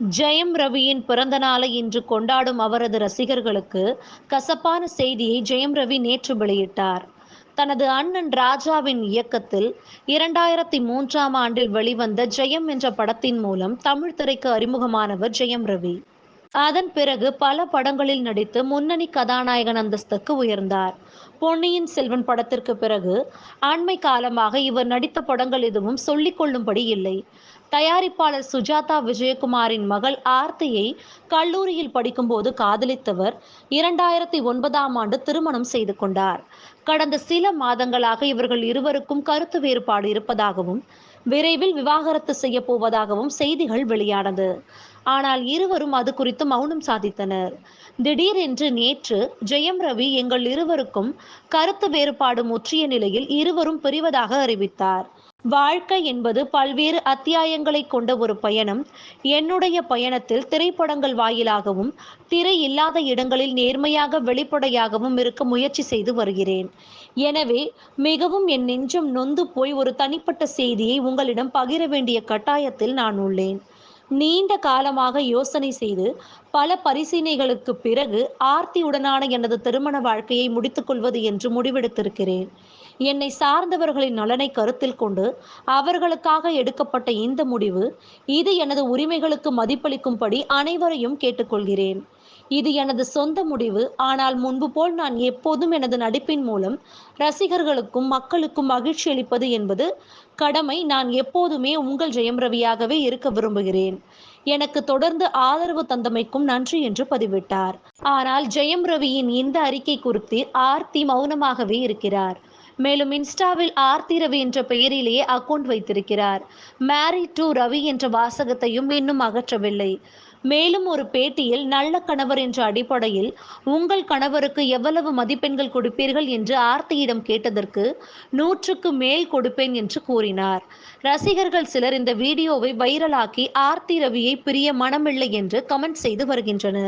ஜெயம் ரவியின் பிறந்த நாளை இன்று கொண்டாடும் அவரது ரசிகர்களுக்கு கசப்பான செய்தியை ஜெயம் ரவி நேற்று வெளியிட்டார். தனது அண்ணன் ராஜாவின் இயக்கத்தில் இரண்டாயிரத்தி மூன்றாம் ஆண்டில் வெளிவந்த ஜெயம் என்ற படத்தின் மூலம் தமிழ் திரைக்கு அறிமுகமானவர் ஜெயம் ரவி. அதன் பிறகு பல படங்களில் நடித்து முன்னணி கதாநாயகன் அந்தஸ்துக்கு உயர்ந்தார். பொன்னியின் செல்வன் படத்திற்கு பிறகு ஆண்மை காலமாக இவர் நடித்த படங்கள் எதுவும் சொல்லிக் கொள்ளும்படி இல்லை. தயாரிப்பாளர் சுஜாதா விஜயகுமாரின் மகள் ஆர்த்தியை கல்லூரியில் படிக்கும்போது காதலித்தவர் இரண்டாயிரத்தி ஒன்பதாம் ஆண்டு திருமணம் செய்து கொண்டார். கடந்த சில மாதங்களாக இவர்கள் இருவருக்கும் கருத்து வேறுபாடு இருப்பதாகவும் விரைவில் விவாகரத்து செய்ய போவதாகவும் செய்திகள் வெளியானது. ஆனால் இருவரும் அது குறித்து மௌனம் சாதித்தனர். திடீரென்று நேற்று ஜெயம் ரவி எங்கள் இருவருக்கும் கருத்து வேறுபாடு முற்றிய நிலையில் இருவரும் பிரிவதாக அறிவித்தார். வாழ்க்கை என்பது பல்வேறு அத்தியாயங்களை கொண்ட ஒரு பயணம். என்னுடைய பயணத்தில் திரைப்படங்கள் வாயிலாகவும் திரை இல்லாத இடங்களில் நேர்மையாக வெளிப்படையாகவும் இருக்க முயற்சி செய்து வருகிறேன். எனவே மிகவும் என் நெஞ்சம் நொந்து போய் ஒரு தனிப்பட்ட செய்தியை உங்களிடம் பகிர வேண்டிய கட்டாயத்தில் நான் உள்ளேன். நீண்ட காலமாக யோசனை செய்து பல பரிசீலனைகளுக்கு பிறகு ஆர்த்தியுடனான எனது திருமண வாழ்க்கையை முடித்துக்கொள்வது என்று முடிவெடுத்திருக்கிறேன். என்னை சார்ந்தவர்களின் நலனை கருத்தில் கொண்டு அவர்களுக்காக எடுக்கப்பட்ட இந்த முடிவு இது எனது உரிமைகளுக்கு மதிப்பளிக்கும்படி அனைவரையும் கேட்டுக்கொள்கிறேன். இது எனது சொந்த முடிவு. ஆனால் முன்பு போல் நான் எப்போதும் எனது நடிப்பின் மூலம் ரசிகர்களுக்கும் மக்களுக்கும் மகிழ்ச்சி அளிப்பது என்பது கடமை. நான் எப்போதுமே உங்கள் ஜெயம் ரவியாகவே இருக்க விரும்புகிறேன். எனக்கு தொடர்ந்து ஆதரவு தந்தமைக்கும் நன்றி என்று பதிவிட்டார். ஆனால் ஜெயம் ரவியின் இந்த அறிக்கை குறித்து ஆர்த்தி மௌனமாகவே இருக்கிறார். மேலும் இன்ஸ்டாவில் ஆர்த்தி ரவி என்ற பெயரிலேயே அக்கவுண்ட் வைத்திருக்கிறார். மேரி டு ரவி என்ற வாசகத்தையும் இன்னும் அகற்றவில்லை. மேலும் ஒரு பேட்டியில் நல்ல கணவர் என்ற அடிப்படையில் உங்கள் கணவருக்கு எவ்வளவு மதிப்பெண்கள் கொடுப்பீர்கள்? என்று ஆர்த்தியிடம் கேட்டதற்கு நூற்றுக்கு மேல் கொடுப்பேன் என்று கூறினார். ரசிகர்கள் சிலர் இந்த வீடியோவை வைரலாக்கி ஆர்த்தி ரவியை பிரிய மனமில்லை என்று கமெண்ட் செய்து வருகின்றனர்.